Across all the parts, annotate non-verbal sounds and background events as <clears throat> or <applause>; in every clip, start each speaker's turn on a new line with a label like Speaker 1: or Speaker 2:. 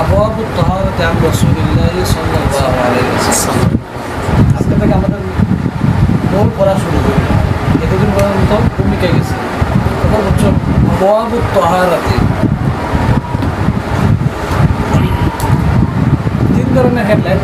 Speaker 1: আবহাওয়া তহারতে আমি রসুলিল্লাহ সাল্লাহ আজকে থেকে আমাদের বই পড়া শুরু করি। এতদিন পর্যন্ত ভূমিকা গেছে। তখন হচ্ছে আবহাওয়া তহারাতে তিন ধরনের হেডলাইন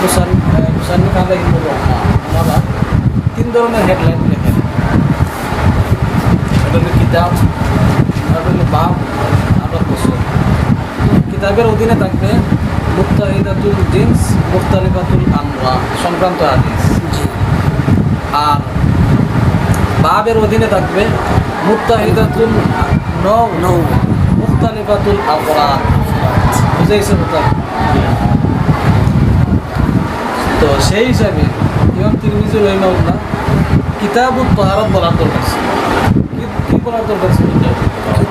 Speaker 1: মুসান মুসান্নি কাঁদা কিন্তু ওনারা তিন ধরনের হেডলাইন লেখেন। কিতাব বাপ কিতাবের অধীনে থাকবে মুক্তাহিদাতুল জিন্স মুক্তালিফাতুল আনওয়া সংক্রান্ত হাদিস। আর বাবের অধীনে থাকবে মুক্তাহিদাতুল নৌ
Speaker 2: নৌ
Speaker 1: মুক্তালিফাতুল আফরাদ বুঝাইছে কথা? তো সেই হিসাবে ইমাম তিরমিজি রহিমাউল্লাহ কিতাবুত তহারত বলার দরকার ছিল। কি- কি বলার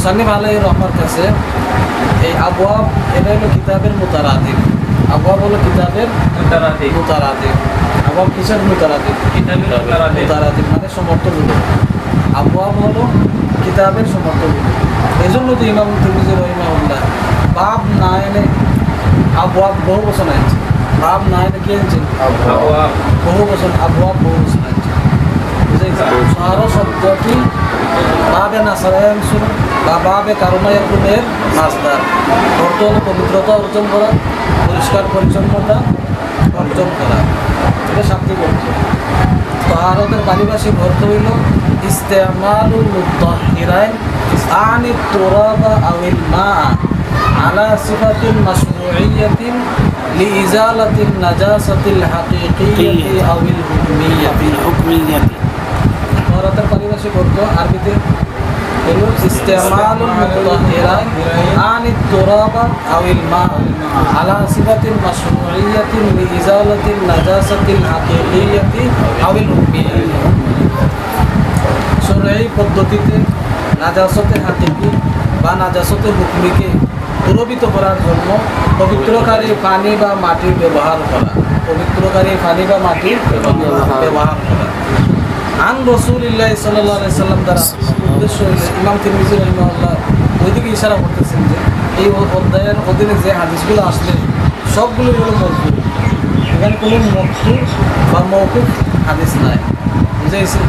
Speaker 1: মুসান্নিম আলাই রহমার কাছে এই আবওয়াব এটা হলো কিতাবের মোতারাদিক আবওয়াব হলো কিতাবের মোতারাদিক আবওয়াব কিসের মোতারাদিক মোতারাদিক মানে সমর্থনগুলো আবওয়াব হলো কিতাবের সমর্থনগুলো এই জন্য তো ইমাম তিরমিজি রহিমাউল্লাহ বাপ না এনে আবওয়াব বহু বছর আনছে। বাপ না এনে কি আনছে? বহু বছর আবওয়াব বহু বছর আনছে। বুঝেছি সারা শব্দটি বাবে নাসারায়াংশুন বা বাবে কারণায়কুনের মাসদার অর্থ হলো পবিত্রতা অর্জন করা পরিষ্কার পরিচ্ছন্নতা অর্জন করা এটা শান্তি অর্থ তাহারতের পারিভাষিক অর্থ হইল ইস্তেমালুল মুতাহিরাইন আনি তুরাবা আউল মা على صفة مشروعية لإزالة النجاسة الحقيقية أو الحكمية
Speaker 2: الحكمية
Speaker 1: ভারতের পারিভাষিক অর্থ আরবিতে ইস্তেমালুল মুতাহিরাইন আনি তুরাবা আউল মা আলা সিফাতিন মাশরুইয়াতিন লিইজালাতিন নাজাসাতিল হাকিকিয়াতি আউল হুকমিয়া শরঈ পদ্ধতিতে নাজাসতে হাকিকি বা নাজাসতে হুকমিকে দূরবিত করার জন্য পবিত্রকারী পানি বা মাটির ব্যবহার করা পবিত্রকারী পানি বা মাটির ব্যবহার করা আন রসুলিল্লাহ সাল্লাহ সাল্লাম দ্বারা উদ্দেশ্য ইমাম তিরমিজি রহিমাল্লাহ ওইদিকে ইশারা করতেছেন যে এই অধ্যায়ের অধীনে যে হাদিসগুলো আসলে সবগুলো হলো মজবুত এখানে কোনো মক্তু বা মৌকুফ হাদিস নাই। বুঝাইছে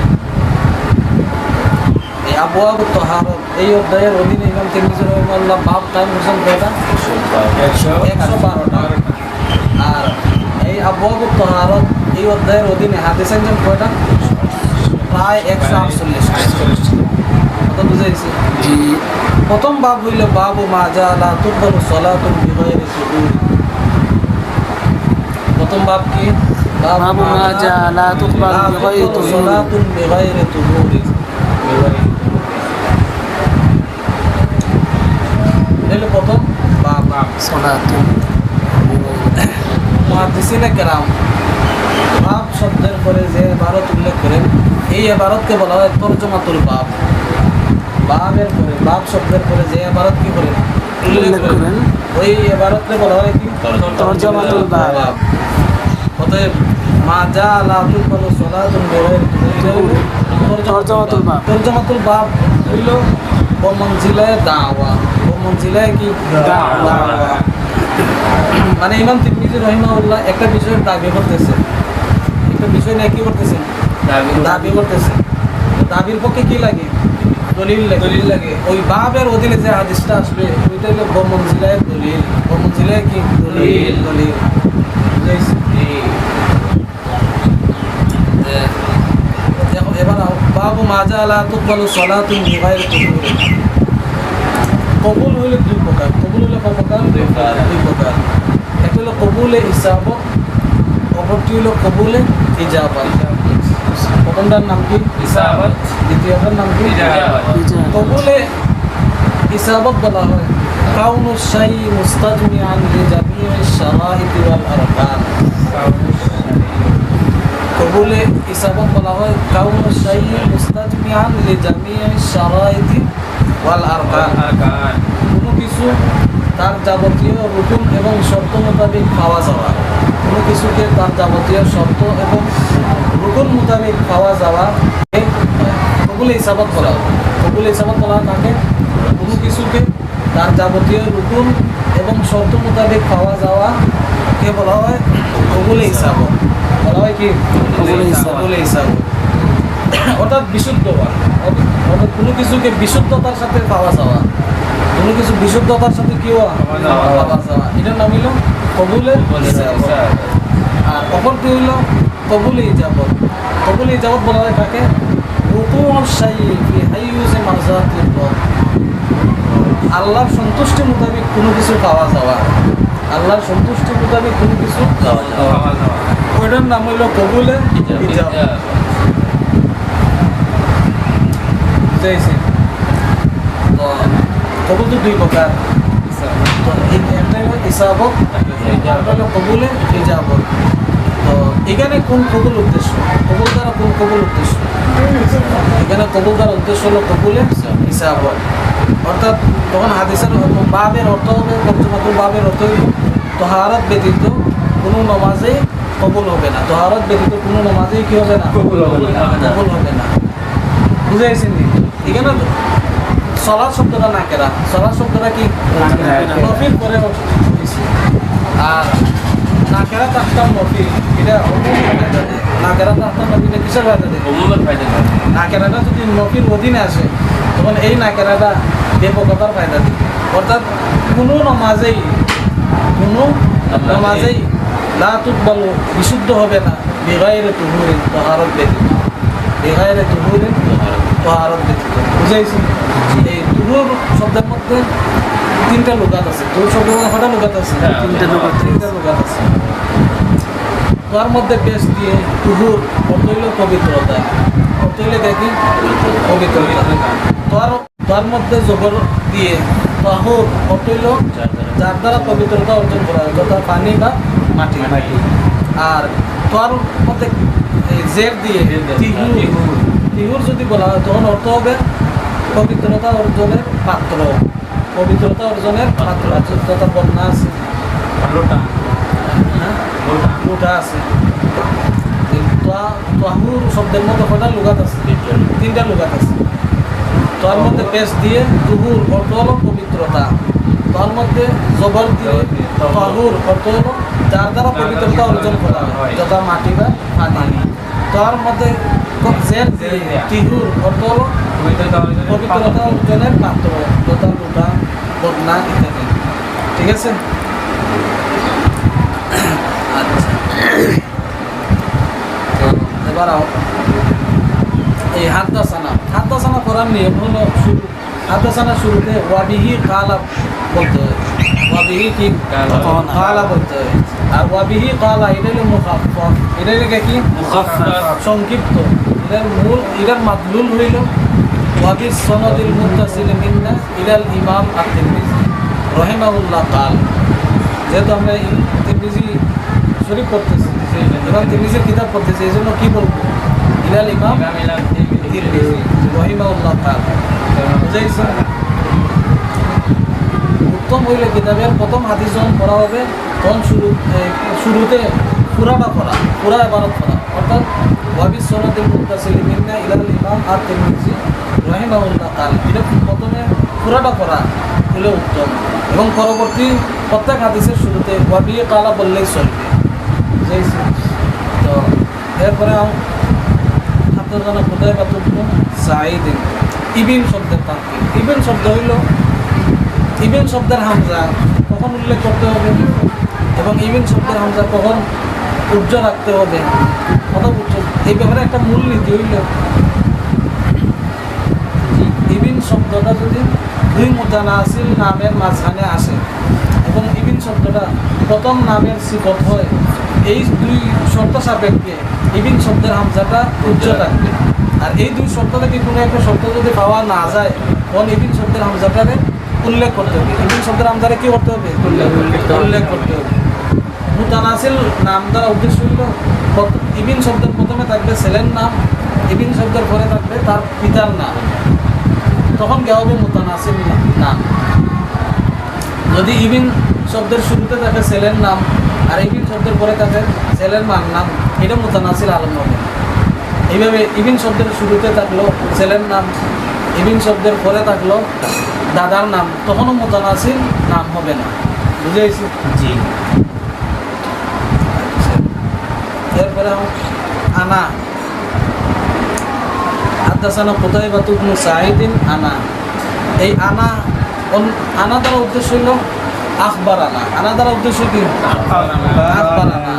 Speaker 1: এই আবু আবু তহারত এই অধ্যায়ের অধীনে ইমাম তিরমিজি রহিমাল্লাহ বাপ টাইম হোসেন কয়টা? একশো বারোটা। আর এই আবু আবু তহারত এই অধ্যায়ের অধীনে হাদিস আনছেন কয়টা? প্রায় একশো আটচল্লিশ কথা বুঝাইছে
Speaker 2: জি
Speaker 1: প্রথম বাব হইল বাবু মাজা লা তুকবালু সালাতুন বিগাইরি সুজুদ প্রথম বাব কি
Speaker 2: বাবু মা জা লা তুকবালু
Speaker 1: লা
Speaker 2: বিগাইরি
Speaker 1: তুকবালু
Speaker 2: তুহুর।
Speaker 1: সালাতুন বিগাইরি তুহুর এটা হলো প্রথম বাব
Speaker 2: صلاة
Speaker 1: মহাদিসিনে কেরাম বাপ শব্দের পরে যে এবারত উল্লেখ করেন এই এবারতকে বলা হয় তর্জমাতুল বাপ বাপের পরে বাপ শব্দের পরে যে এবারত কি করেন
Speaker 2: উল্লেখ করেন।
Speaker 1: ওই এবারতকে বলা হয় কি?
Speaker 2: তর্জমাতুল বাপ।
Speaker 1: অতএব মা যা আলাতুল বলো সলাতুল বেরোয়
Speaker 2: তর্জমাতুল বাপ।
Speaker 1: তর্জমাতুল বাপ হইল বমঞ্জিলায় দাওয়া। বমঞ্জিলায় কি?
Speaker 2: দাওয়া।
Speaker 1: মানে ইমাম তিরমিজি রহিমাউল্লাহ একটা বিষয়ের দাবি করতেছে। একটা বিষয় নিয়ে কি করতেছেন দাবি করতেছে। দাবির পক্ষে কি লাগে? দলিল লাগে। দলিল লাগে। ওই বাবের অধীনে যে হাদিসটা আসবে ওইটা হলো বমঞ্জিলায় দলিল। বমঞ্জিলায় কি? দলিল। দলিল। এবার বাবু মাজা আলা তুকবালু কবুল। হইলে দুই প্রকার। কবুল হইলে প্রকার? দুই প্রকার। একটা হলো কবুলে হিসাবত অপরটি হলো কবুলে ইজাবত প্রথমটার নাম কি? ইসাবত দ্বিতীয়টার নাম কি? তবুলে হিসাবত বলা হয়। কাউন মুস্তাজমিয়ান কবুলে বলা হয় কাউন মুস্তাজমিয়ান ওয়াল আরকান। কোনো কিছু তার যাবতীয় রুটুন এবং শর্ত মোতাবেক খাওয়া যাওয়া কোনো কিছুকে তার যাবতীয় শর্ত এবং রুকুন মোতাবেক পাওয়া যাওয়া কবুলে হিসাবত হয়। কবুলে হিসাবত হয় তাকে। কোনো কিছুকে তার যাবতীয় রুকুন এবং শর্ত মোতাবেক পাওয়া যাওয়া কে বলা হয়? কবুলে হিসাবত। বলা হয় কি।
Speaker 2: কবুলে হিসাবত।
Speaker 1: অর্থাৎ বিশুদ্ধ হওয়া অর্থাৎ কোনো কিছুকে বিশুদ্ধতার সাথে পাওয়া যাওয়া। কোনো কিছু বিশুদ্ধতার সাথে কি হওয়া?
Speaker 3: পাওয়া যাওয়া।
Speaker 1: এটার নাম হইল কবুলে হিসাবত। আর অপরটি হইল কবুলে ইজাবত কবুলে ইজাবত বলা হয় কাকে? আল্লাহর সন্তুষ্টি মোতাবেক কোনো কিছু পাওয়া যাওয়া আল্লাহর সন্তুষ্টি মোতাবেক কোনো কিছু যাওয়া ওইটার নাম হইল কবুলে বুঝাইছি তো কবুল তো দুই প্রকার। তো এই একটা হলো ইসাবত একটা হলো কবুলে ইজাবত এখানে কোন কবুল উদ্দেশ্য? কবুল দ্বারা কোন কবুল উদ্দেশ্য? এখানে কবুল দ্বারা উদ্দেশ্য হলো কবুলে ইসাবত অর্থাৎ তখন হাদিসের বাবের অর্থ হবে তর্জমাতুল বাবের অর্থ হইল তহারত ব্যতীত কোনো নমাজেই কবুল হবে না। তহারত ব্যতীত কোনো নমাজেই কি হবে না?
Speaker 3: কবুল হবে না।
Speaker 1: কবুল হবে না। বুঝাইছেন এখানে তো সলাদ শব্দটা না কেরা? সলাদ শব্দটা কি। নফিল করে আর নাকেরা তাহতাম নফিল এটা নাকেরা তাহতাম নফিল কিসের ফায়দা দেয় নাকেরাটা যদি অধীনে আসে তখন এই নাকেরাটা ব্যাপকতার ফায়দা দিবে। অর্থাৎ কোনো নমাজেই কোনো নমাজেই তুকবালু বিশুদ্ধ হবে না। বেগাইরে তুহুরিন তহারত ব্যতীত। বেগাইরে তুহুরিন তহারত ব্যতীত। বুঝাইছি? এই তুহুর শব্দের মধ্যে তিনটা লোকাত আছে। শব্দের মধ্যে কটা লোকাত আছে।
Speaker 3: হ্যাঁ,
Speaker 2: তিনটা লোকাত।
Speaker 1: তিনটা লোকাত আছে। তার মধ্যে পেশ দিয়ে তুহুর অর্থ হইল পবিত্রতা। অর্থ হইলে দেখি পবিত্রতা। তার তার মধ্যে জবর দিয়ে তাহুর অর্থ হইল যার দ্বারা পবিত্রতা অর্জন করা হয় যথা পানি বা মাটি। আর তার মধ্যে জের দিয়ে তিহুর। তিহুর যদি বলা হয় তখন অর্থ হবে পবিত্রতা অর্জনের পাত্র। পবিত্রতা অর্জনের পাত্র আছে তথা বন্যা আছে। হ্যাঁ? লোটা। আছে। এই তা- তাহুর শব্দের মধ্যে কটা লুগাত আছে? তিনটা লুগাত। আছে। তার মধ্যে পেশ দিয়ে তুহুর অর্থ হলো পবিত্রতা। তার মধ্যে জবর দিয়ে তাহুর। অর্থ হলো যার দ্বারা পবিত্রতা অর্জন করা হয়। যথা মাটি বা পানি। তার মধ্যে জের দিয়ে। তিহুর অর্থ হলো পবিত্রতা অর্জনের পাত্র যথা লোটা বদনা ইত্যাদি ঠিক আছে আচ্ছা এবার। এই হাদ্দাসানা হাদ্দাসানা করার নিয়ম হলো শুরু হাদ্দাসানা শুরুতে ওয়াবিহি কালা বলতে হয় ওয়াবিহি কি
Speaker 3: কালা।
Speaker 1: বলতে হয় আর ওয়াবিহি কালা এটা হলো মুখাফফ এটা হলো কি সংক্ষিপ্ত এটার মূল এটার মাদলুল হইল ওয়াবি সনদিল মুত্তাসিল মিন্না ইলাল ইমাম আত-তিরমিজি রহিমাহুল্লাহ কাল যেহেতু আমরা তিরমিজি শরীফ পড়তেছি এবং তিরমিজির কিতাব পড়তেছি এই জন্য কি বলব? ইলাল ইমাম তিরমিজি। রহিমাহুল্লাহ কাল বুঝাইছে উত্তম হইলে কিতাবের প্রথম হাদিস যখন পড়া হবে তখন শুরু শুরুতে পুরাটা পড়া পুরা এবারত পড়া। অর্থাৎ ওয়াবি সনাদিল মুতাসিলিমিনা ইলাল ইমাম আর তিরমিজি রহিমাহুল্লাহ কাল এটা প্রথমে পুরাটা পড়া হলে উত্তম এবং পরবর্তী প্রত্যেক হাদিসের শুরুতে ওয়াবি কালা বললেই চলবে। তো এরপরে আপনার জানা কোথায় পাত্র সাইদিন ইবিন শব্দের তাকে ইবিন শব্দ হইল, ইবিন শব্দের হামজা কখন উল্লেখ করতে হবে এবং ইবিন শব্দের হামজা কখন উজ্জ্ব রাখতে হবে? কত উজ্জ্ব এই ব্যাপারে একটা মূল নীতি হইল শব্দটা যদি দুই মুতানাসিল নামের মাঝখানে আসে। এবং ইবিন শব্দটা প্রথম নামের সিফত হয়। এই দুই শর্ত সাপেক্ষে ইবিন শব্দের হামজাটা উজ্জ্ব থাকবে আর এই দুই শর্ত থেকে কোনো একটা শব্দ যদি পাওয়া না যায়, তখন ইবিন শব্দের হামজাটারে উল্লেখ করতে হবে। ইবিন শব্দের নামদারে কি করতে হবে? উল্লেখ করতে হবে। মুতানাসিল নাম দ্বারা উদ্দেশ্য হইল ইবিন শব্দের প্রথমে থাকবে ছেলের নাম, ইবিন শব্দের পরে থাকবে তার পিতার নাম। তখন কে হবে মুতানাসিল নাম যদি ইবিন শব্দের শুরুতে থাকে ছেলের নাম আর ইবিন শব্দের পরে থাকে ছেলের মান নাম এটা মুতানাসিল আলম হবে। এইভাবে ইবিন শব্দের শুরুতে থাকল ছেলের নাম ইবিন শব্দের পরে থাকল দাদার নাম তখনও মুতানাসিল নাম হবে না। বুঝেছি
Speaker 3: জি।
Speaker 1: এরপরে আনা হাদ্দাসানা কোথায় বা তুবনু সাহিদিন আনা। এই আনা আনা দ্বারা উদ্দেশ্য হইল আখবার আনা। আনা দ্বারা উদ্দেশ্য কি? আখবার আনা।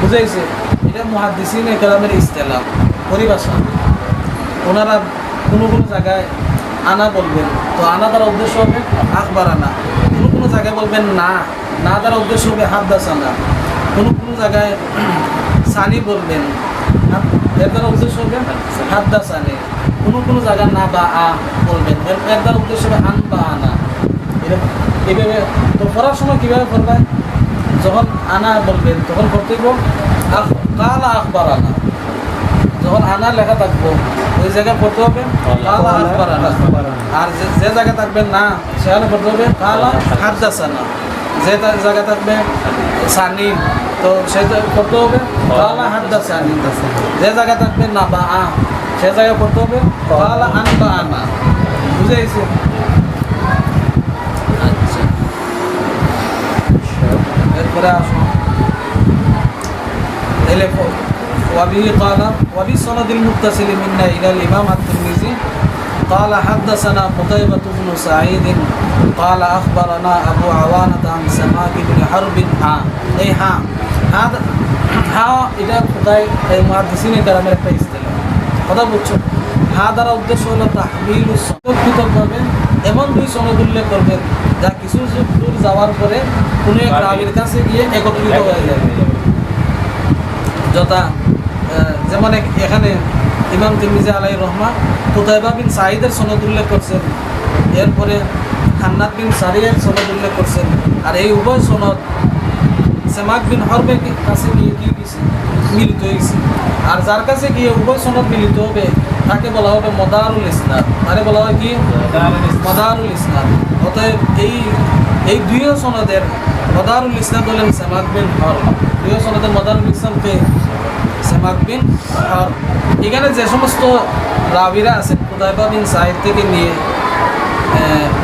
Speaker 1: বুঝাইছে এটা মহাদিসিন কালামের ইস্তেলাম পরিভাষা। ওনারা কোনো কোনো জায়গায় আনা বলবেন। তো আনা দ্বারা উদ্দেশ্য হবে আখবার আনা। কোনো কোনো জায়গায় বলবেন না। না দ্বারা উদ্দেশ্য হবে হাদ্দাস আনা। কোনো কোনো জায়গায় <clears throat> সানি বলবেন। এর দ্বারা উদ্দেশ্য হবে হাদ্দাস আনে কোনো কোনো জায়গায় না বা আ বলবেন। এর দ্বারা উদ্দেশ্য হবে আন বা আনা। এরকম। এইভাবে তো পড়ার সময় কীভাবে পড়বেন যখন আনা বলবেন তখন আখ- কালা আখবার আনা যখন আনা লেখা থাকব ওই জায়গায় পড়তে হবে কালা আখবার আনা আর যে যে জায়গায় থাকবে না সেখানে পড়তে হবে কালা হাদ্দাসানা। যে তা- জায়গায় থাকবে সানি। তো সে পড়তে হবে কালা হাদ্দাসানি যে জায়গায় থাকবে না বা আ সে জায়গায় পড়তে হবে কালা আন বা আনা বুঝে গেছি আচ্ছা এরপরে আসুন তাহলে وبه قال وبالسند المتصل منا إلى الإمام الترمذي قال حدثنا قتيبة بن سعيد قال أخبرنا أبو عوانة عن سماك بن حرب ها أي ها هذا হা এটা কোথায় এই মহাদিসিনে গ্রামের একটা ইস্তেলা কথা বুঝছ? হা দ্বারা উদ্দেশ্য হলো তাহমিল পৃথকভাবে এমন দুই সনদ উল্লেখ করবেন যা কিছু দূর যাওয়ার পরে কোনো এক রাবির কাছে গিয়ে একত্রিত হয়ে যাবে। যথা যেমন এখানে ইমাম তিরমিজি আলাই রহমান কুতাইবা বিন সাঈদের সনদ উল্লেখ করছেন এরপরে হান্নাত বিন সারিয়ের সনদ উল্লেখ করছেন আর এই উভয় সনদ সেমাক বিন হরবে কাছে গিয়ে কি গেছে মিলিত হয়েছে আর যার কাছে গিয়ে উভয় সনদ মিলিত হবে তাকে বলা হবে মদারুল ইসলাম। মানে বলা হয় কি? মদারুল ইসলাম। অতএব এই এই দুই সনদের মদারুল ইসলাম হলেন সেমাক বিন হর। দুই সনদের মদারুল ইসলামকে সেমাক বিন হর। এখানে যে সমস্ত রাবিরা আছেন কুদাইবা বিন সাহিদ থেকে নিয়ে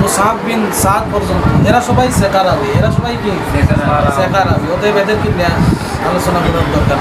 Speaker 1: মুসাহাব বিন সাদ পর্যন্ত। এরা সবাই সেকার আবি এরা সবাই কি? সেকার আবি। অতএব এদের কি নিয়ে আলোচনা করার দরকার।